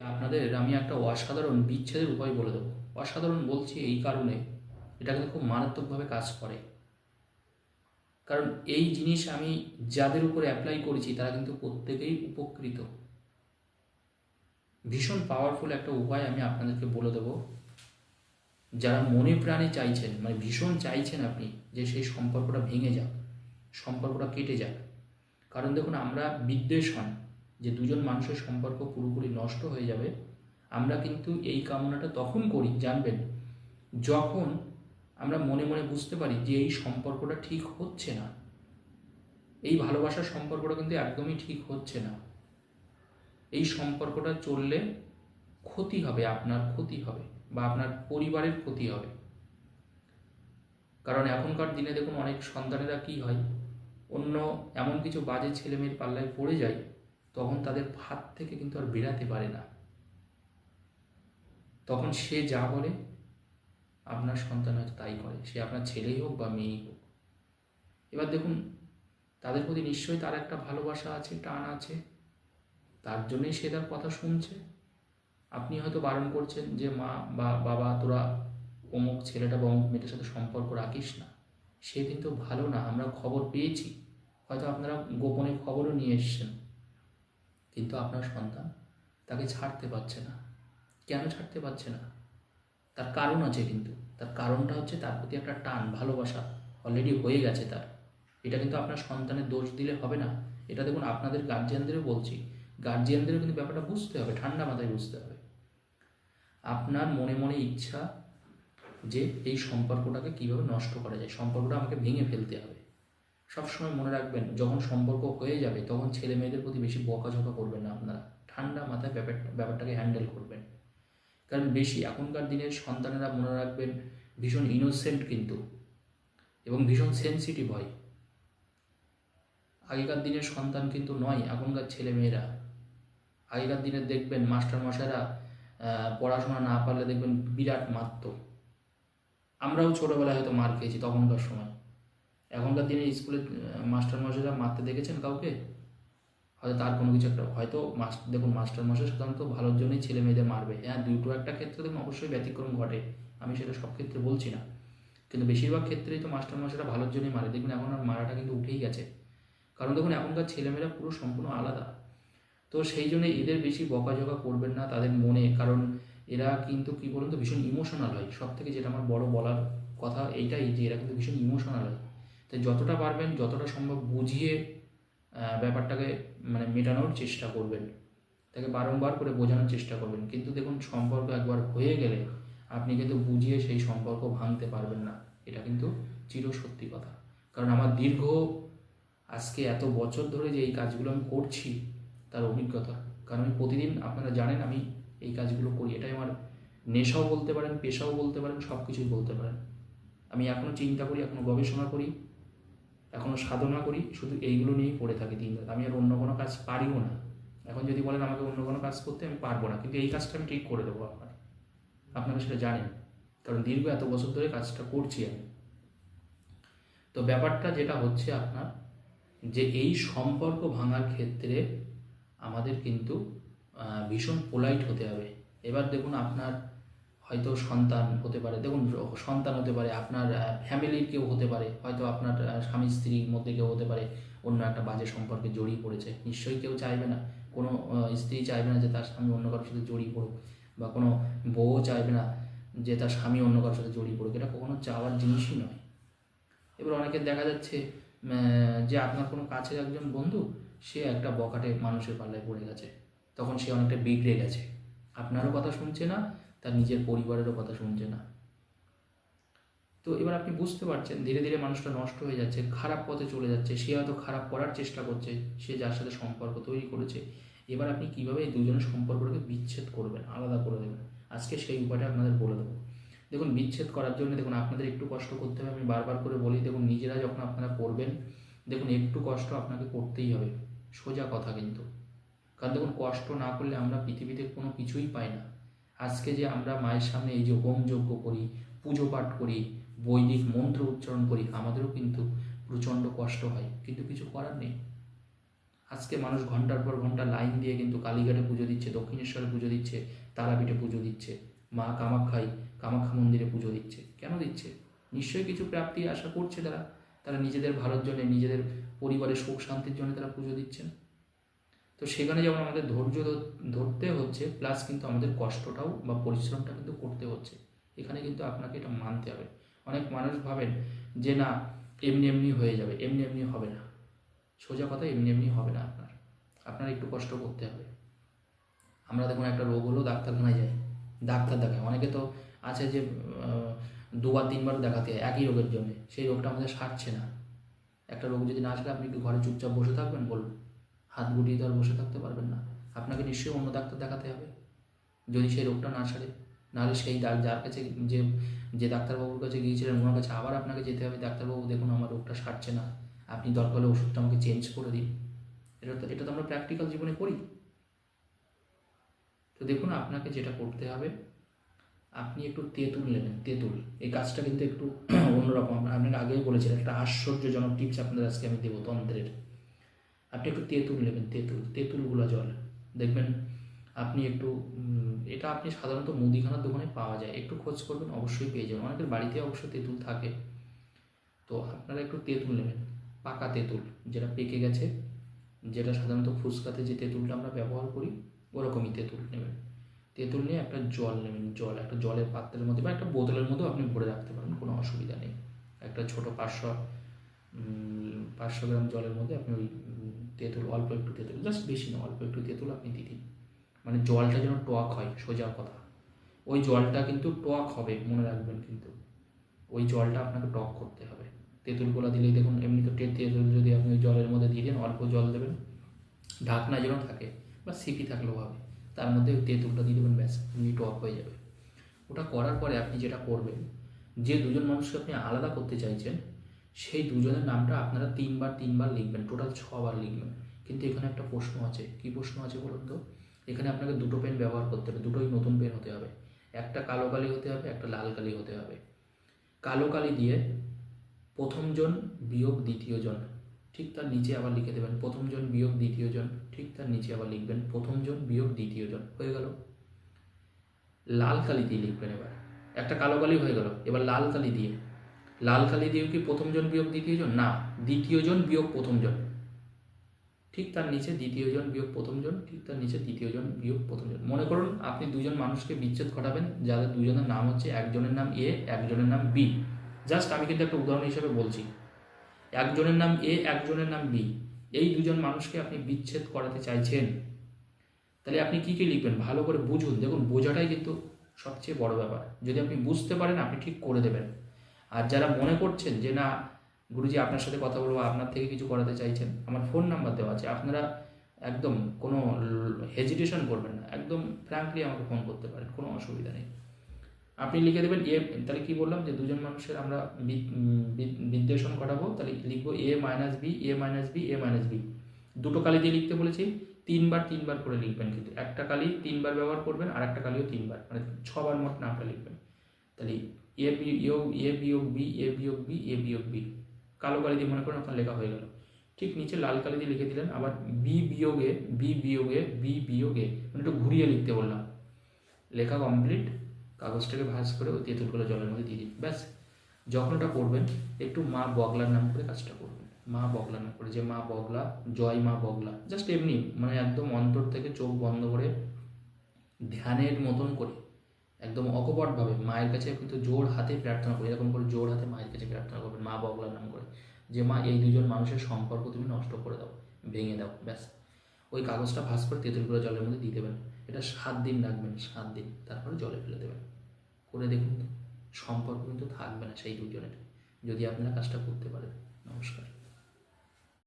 আপনাদের আমি একটা অসাধারণ বিচ্ছেদের উপায় বলে দেবো। অসাধারণ বলছি এই কারণে এটা কিন্তু খুব মারাত্মকভাবে কাজ করে। কারণ এই জিনিস আমি যাদের উপরে অ্যাপ্লাই করেছি তারা কিন্তু প্রত্যেকেই উপকৃত। ভীষণ পাওয়ারফুল একটা উপায় আমি আপনাদেরকে বলে দেবো। যারা মনে প্রাণে চাইছেন মানে ভীষণ চাইছেন আপনি যে সেই সম্পর্কটা ভেঙে যাক, সম্পর্কটা কেটে যাক। কারণ দেখুন, আমরা বিদ্বেষ হন যে দুজন মানুষের সম্পর্ক পুরোপুরি নষ্ট হয়ে যাবে, আমরা কিন্তু এই কামনাটা তখন করি, জানবেন। যখন আমরা মনে মনে বুঝতে পারি যে এই সম্পর্কটা ঠিক হচ্ছে না, এই ভালোবাসার সম্পর্কটা কিন্তু একদমই ঠিক হচ্ছে না, এই সম্পর্কটা চললে ক্ষতি হবে, আপনার ক্ষতি হবে বা আপনার পরিবারের ক্ষতি হবে। কারণ এখনকার দিনে দেখুন অনেক সন্তানেরা কি হয়, অন্য এমন কিছু বাজে ছেলেমেয়ের পাল্লায় পড়ে যায় তখন তাদের হাত থেকে কিন্তু আর বেরাতে পারে না। তখন সে যা বলে, আপনার সন্তান হয়তো তাই করে। সে আপনার ছেলেই হোক বা মেয়েই হোক। এবার দেখুন, তাদের প্রতি নিশ্চয়ই তার একটা ভালোবাসা আছে, টান আছে। তার জন্যই সে তার কথা শুনছে। আপনি হয়তো বারণ করছেন যে, মা বা বাবা, তোরা অমুক ছেলেটা বা অমুক মেয়েটার সাথে সম্পর্ক রাখিস না। সে কিন্তু ভালো না, আমরা খবর পেয়েছি। হয়তো আপনারা গোপনে খবরও নিয়ে এসছেন। কিন্তু আপনার সন্তান তাকে ছাড়তে পারছে না। কেন ছাড়তে পারছে না? তার কারণ আছে কিন্তু। তার কারণটা হচ্ছে তার প্রতি একটা টান, ভালোবাসা অলরেডি হয়ে গেছে তার। এটা কিন্তু আপনার সন্তানের দোষ দিলে হবে না। এটা দেখুন, আপনাদের গার্জিয়ানদেরও বলছি। গার্জিয়ানদেরও কিন্তু ব্যাপারটা বুঝতে হবে, ঠান্ডা মাথায় বুঝতে হবে। আপনার মনে মনে ইচ্ছা যে এই সম্পর্কটাকে কীভাবে নষ্ট করা যায়। সম্পর্কটা আমাকে ভেঙে ফেলতে হবে। সবসময় মনে রাখবেন, যখন সম্পর্ক হয়ে যাবে, তখন ছেলে মেয়েদের প্রতি বেশি বকাঝকা করবেন না আপনারা। ঠান্ডা মাথায় ব্যাপারটা ব্যাপারটাকে হ্যান্ডেল করবেন। কারণ বেশি এখনকার দিনের সন্তানেরা মনে রাখবেন, ভীষণ ইনোসেন্ট কিন্তু এবং ভীষণ সেন্সিটিভ হয়। আগেকার দিনের সন্তান কিন্তু নয়, এখনকার ছেলে মেয়েরা। আগেকার দিনে দেখবেন মাস্টার মশাইরা পড়াশোনা না পারলে দেখবেন বিরাট মারত। আমরাও ছোটোবেলায় হয়তো মার খেয়েছি তখনকার সময়। এখনকার দিনে স্কুলে মাস্টার মশাইরা মারতে দেখেছেন কাউকে? হয়তো তার কোনো কিছু একটা, হয়তো মাস্টার দেখুন মাস্টার মশাই সাধারণত ভালোর জন্যই ছেলে মেয়েদের মারবে। হ্যাঁ দুটো একটা ক্ষেত্রে দেখুন, অবশ্যই ব্যতিক্রম ঘটে। আমি সেটা সব ক্ষেত্রে বলছি না। কিন্তু বেশিরভাগ ক্ষেত্রেই তো মাস্টার মশাইরা ভালোর জন্যই মারে। দেখুন, এখন আর মারাটা কিন্তু উঠেই গেছে। কারণ দেখুন, এখনকার ছেলেমেয়েরা পুরো সম্পূর্ণ আলাদা। তো সেই জন্য এদের বেশি বকাঝকা করবেন না তাদের মনে। কারণ এরা কিন্তু কি বলুন তো, ভীষণ ইমোশনাল হয়। সব থেকে যেটা আমার বড় বলার কথা এইটাই যে এরা কিন্তু ভীষণ ইমোশনাল হয়। তাই যতটা পারবেন, যতটা সম্ভব বুঝিয়ে ব্যাপারটাকে মানে মেটানোর চেষ্টা করবেন। তাকে বারংবার করে বোঝানোর চেষ্টা করবেন। কিন্তু দেখুন, সম্পর্ক একবার হয়ে গেলে আপনি কিন্তু বুঝিয়ে সেই সম্পর্ক ভাঙতে পারবেন না। এটা কিন্তু চির সত্যি কথা। কারণ আমার দীর্ঘ আজকে এত বছর ধরে যে এই কাজগুলো আমি করছি, তার অভিজ্ঞতা। কারণ আমি প্রতিদিন, আপনারা জানেন, আমি এই কাজগুলো করি। এটাই আমার নেশাও বলতে পারেন, পেশাও বলতে পারেন সব কিছুই বলতে পারেন। আমি এখনও চিন্তা করি এখনও গবেষণা করি। এখনও সাধনা করি, শুধু এইগুলো নিয়েই পড়ে থাকি দিন। আমি আর অন্য কোনো কাজ পারিও না। এখন যদি বলেন আমাকে অন্য কোনো কাজ করতে, আমি পারব না। কিন্তু এই কাজটা আমি ঠিক করে দেবো আপনার আপনারা সেটা জানেন। কারণ দীর্ঘ এত বছর ধরে কাজটা করছি আমি। তো ব্যাপারটা যেটা হচ্ছে আপনার, যে এই সম্পর্ক ভাঙার ক্ষেত্রে আমাদের কিন্তু ভীষণ পোলাইট হতে হবে। এবার দেখুন আপনার হয়তো সন্তান হতে পারে। দেখুন, সন্তান হতে পারে, আপনার ফ্যামিলির কেউ হতে পারে, হয়তো আপনার স্বামী স্ত্রীর মধ্যে কেউ হতে পারে, অন্য একটা বাজে সম্পর্কে জড়িয়ে পড়েছে। নিশ্চয়ই কেউ চাইবে না। কোনো স্ত্রী চাইবে না যে তার স্বামী অন্য কারোর সাথে জড়িয়ে পড়ুক, বা কোনো বউও চাইবে না যে তার স্বামী অন্য কারোর সাথে জড়িয়ে পড়ুক। এটা কখনো চাওয়ার জিনিসই নয়। এবার অনেকে দেখা যাচ্ছে যে আপনার কোনো কাছের একজন বন্ধু, সে একটা বকাটে মানুষের পাল্লায় পড়ে গেছে। তখন সে অনেকটা বিগড়ে গেছে। আপনারও কথা শুনছে না তার নিজের পরিবারেরও কথা শুনছে না। তো এবার আপনি বুঝতে পারছেন, ধীরে ধীরে মানুষটা নষ্ট হয়ে যাচ্ছে, খারাপ পথে চলে যাচ্ছে, সে হয়তো খারাপ করার চেষ্টা করছে, সে যার সাথে সম্পর্ক তৈরি করেছে। এবার আপনি কীভাবে এই দুজনের সম্পর্কটাকে বিচ্ছেদ করবেন, আলাদা করে দেবেন? আজকে সেই উপায়টা আপনাদের বলে দেবো। দেখুন, বিচ্ছেদ করার জন্য দেখুন, আপনাদের একটু কষ্ট করতে হবে। আমি বারবার করে বলি, দেখুন, নিজেরা যখন আপনারা করবেন, দেখুন, একটু কষ্ট আপনাকে করতেই হবে। সোজা কথা কিন্তু। কারণ দেখুন, কষ্ট না করলে আমরা পৃথিবীতে কোনো কিছুই পাই না। আজকে যে আমরা মায়ের সামনে এই যে হোম যজ্ঞ করি, পুজো পাঠ করি, বৈদিক মন্ত্র উচ্চারণ করি, আমাদেরও কিন্তু প্রচণ্ড কষ্ট হয়। কিন্তু কিছু করার নেই। আজকে মানুষ ঘণ্টার পর ঘণ্টা লাইন দিয়ে কিন্তু কালীঘাটে পুজো দিচ্ছে, দক্ষিণেশ্বরে পুজো দিচ্ছে, তারাপীঠে পুজো দিচ্ছে, মা কামাখ্যাই কামাখ্যা মন্দিরে পুজো দিচ্ছে। কেন দিচ্ছে? নিশ্চয়ই কিছু প্রাপ্তি আশা করছে তারা। তারা নিজেদের ভালোর জন্য, নিজেদের পরিবারের সুখ শান্তির জন্য তারা পুজো দিচ্ছেন। তো সেখানে যেমন আমাদের ধৈর্য ধরতে হচ্ছে প্লাস কিন্তু আমাদের কষ্টটাও বা পরিশ্রমটা কিন্তু করতে হচ্ছে। এখানে কিন্তু আপনাকে এটা মানতে হবে। অনেক মানুষ ভাবেন যে না, এমনি এমনি হয়ে যাবে, এমনি এমনি হবে না। সোজা কথা, এমনি এমনি হবে না আপনার। আপনার একটু কষ্ট করতে হবে। আমরা দেখুন একটা রোগ হলো ডাক্তারখানায় যাই। ডাক্তার দেখায়। অনেকে তো আছে যে দুবার, তিনবার দেখাতে হয় একই রোগের জন্য। সেই রোগটা আমাদের সারছে না। একটা রোগ যদি না আসলে আপনি একটু ঘরে চুপচাপ বসে থাকবেন? বলুন। হাত গুটিয়ে তো আর বসে থাকতে পারবেন না। আপনাকে নিশ্চয়ই অন্য ডাক্তার দেখাতে হবে। যদি সেই রোগটা না সারে, নাহলে সেই যার কাছে যে যে ডাক্তারবাবুর কাছে গিয়েছিলেন, ওনার কাছে আবার আপনাকে যেতে হবে। ডাক্তারবাবু, দেখুন, আমার রোগটা সারছে না। আপনি দরকার হলে ওষুধটা আমাকে চেঞ্জ করে দিন। এটা তো এটা তো আমরা প্র্যাকটিক্যাল জীবনে করি। তো দেখুন, আপনাকে যেটা করতে হবে, আপনি একটু তেঁতুল নেবেন, তেঁতুল। এই কাজটা কিন্তু একটু অন্যরকম। আপনাকে আগেই বলেছিলেন একটা আশ্চর্যজনক টিপস আপনাদের আজকে আমি দেবো তন্ত্রের। আপনি একটু তেঁতুল নেবেন, তেঁতুল, তেঁতুলগুলো জল। দেখবেন আপনি একটু এটা আপনি সাধারণত মুদিখানার দোকানে পাওয়া যায়। একটু খোঁজ করবেন, অবশ্যই পেয়ে যাবেন। অনেকের বাড়িতে অবশ্য তেঁতুল থাকে। তো আপনারা একটু তেঁতুল নেবেন, পাকা তেঁতুল, যেটা পেকে গেছে, যেটা সাধারণত ফুচকাতে যে তেঁতুলটা আমরা ব্যবহার করি, ওরকমই তেঁতুল নেবেন। তেঁতুল নিয়ে একটা জল নেবেন, জল, একটা জলের পাত্রের মধ্যে বা একটা বোতলের মধ্যেও আপনি ভরে রাখতে পারেন, কোনো অসুবিধা নেই। একটা ছোট পাঁচশো পাঁচশো গ্রাম জলের মধ্যে আপনি ওই তেঁতুল, অল্প একটু তেঁতুল জাস্ট বেশি না, অল্প একটু তেঁতুল আপনি দিয়ে দিন। মানে জলটা যেন টক হয়, সোজা কথা। ওই জলটা কিন্তু টক হবে, মনে রাখবেন কিন্তু। ওই জলটা আপনাকে টক করতে হবে। তেঁতুলগুলো দিলেই দেখুন, এমনি তো তেঁতুল যদি আপনি ওই জলের মধ্যে দিয়ে দেন, অল্প জল দেবেন। ঢাকনা যেন থাকে, বা সিপি থাকলেও হবে। তার মধ্যে ওই তেঁতুলটা দিয়ে দেবেন, ব্যাস, এমনি টক হয়ে যাবে। ওটা করার পরে আপনি যেটা করবেন, যে দুজন মানুষকে আপনি আলাদা করতে চাইছেন সেই দুজনের নামটা আপনারা তিনবার তিনবার লিখবেন টোটাল ছবার লিখবেন। কিন্তু এখানে একটা প্রশ্ন আছে। কি প্রশ্ন আছে বলুন তো? এখানে আপনাকে দুটো পেন ব্যবহার করতে হবে, দুটোই নতুন পেন হতে হবে। একটা কালো কালি হতে হবে, একটা লাল কালি হতে হবে। কালো কালি দিয়ে প্রথমজন বিয়োগ দ্বিতীয় জন, ঠিক তার নিচে আবার লিখে দেবেন প্রথমজন বিয়োগ দ্বিতীয় জন, ঠিক তার নিচে আবার লিখবেন প্রথমজন বিয়োগ দ্বিতীয় জন, হয়ে গেল। লাল কালি দিয়ে লিখবেন এবার। একটা কালো কালি হয়ে গেল, এবার লাল কালি দিয়ে লাল কালি দিয়েও কি প্রথমজন বিয়োগ দ্বিতীয় জন? না, দ্বিতীয় জন বিয়োগ প্রথমজন ঠিক তার নিচে দ্বিতীয় জন বিয়োগ প্রথমজন ঠিক তার নিচে তৃতীয় জন বিয়োগ প্রথমজন মনে করুন আপনি দুজন মানুষকে বিচ্ছেদ ঘটাবেন, যাদের দুজনের নাম হচ্ছে একজনের নাম এ, একজনের নাম বি। জাস্ট আমি কিন্তু একটা উদাহরণ হিসেবে বলছি। একজনের নাম এ, একজনের নাম বি। এই দুজন মানুষকে আপনি বিচ্ছেদ করাতে চাইছেন। তাহলে আপনি কী কী লিখবেন? ভালো করে বুঝুন। দেখুন, বোঝাটাই কিন্তু সবচেয়ে বড় ব্যাপার। যদি আপনি বুঝতে পারেন, আপনি ঠিক করে দেবেন। আর যারা মনে করছেন যে, না, গুরুজি আপনার সাথে কথা বলব, আপনার থেকে কিছু করাতে চাইছেন, আমার ফোন নাম্বার দেওয়া আছে, আপনারা একদম কোনো হেজিটেশন করবেন না, একদম ফ্র্যাঙ্কলি আমাকে ফোন করতে পারেন, কোনো অসুবিধা নেই। আপনি লিখে দেবেন এ তাহলে কি বললাম যে, দুজন মানুষের আমরা বিদ্বেষণ ঘটাবো তাহলে লিখব A minus B A minus B A minus B দুটো কালি দিয়ে লিখতে বলেছি, তিনবার তিনবার করে লিখবেন কিন্তু, একটা কালি তিনবার ব্যবহার করবেন আর একটা কালিও তিনবার মানে ছবার মোট নামটা লিখবেন। তাহলে এ বিয়োগ এ বিয়োগ বি এ বিয়োগ বি এ বিয়োগ বি কালো কালি দিয়ে মনে করেন আপনার লেখা হয়ে গেল। ঠিক নিচে লাল কালি দিয়ে লিখে দিলেন, আবার বি বিয়োগে বি বিয়োগে বি বিয়োগে মানে একটু ঘুরিয়ে লিখতে বললাম। লেখা কমপ্লিট কাগজটাকে ভাঁজ করে ওই তেঁতুলগুলো জলের মধ্যে দিয়ে দিন, ব্যাস। যখন ওটা করবেন একটু মা বগলার নাম করে কাজটা করবেন। মা বগলা নাম করে, যে মা বগলা, জয় মা বগলা জাস্ট এমনি মানে একদম অন্তর থেকে চোখ বন্ধ করে ধ্যানের মতন করে। একদম অকপটভাবে মায়ের কাছে কিন্তু জোর হাতে প্রার্থনা করে, এরকম করে জোর হাতে মায়ের কাছে প্রার্থনা করবেন, মা বগলার নাম করে, যে মা, এই দুজন মানুষের সম্পর্ক তুমি নষ্ট করে দাও, ভেঙে দাও, ব্যাস। ওই কাগজটা ভাঁজ করে তেঁতুল তেঁতুলগুলো জলের মধ্যে দিয়ে দেবেন। এটা সাত দিন রাখবেন, সাত দিন, তারপরে জলে ফেলে দেবেন। করে দেখুন, সম্পর্ক কিন্তু থাকবে না সেই দুজনের। যদি আপনারা কাজটা করতে পারেন, নমস্কার।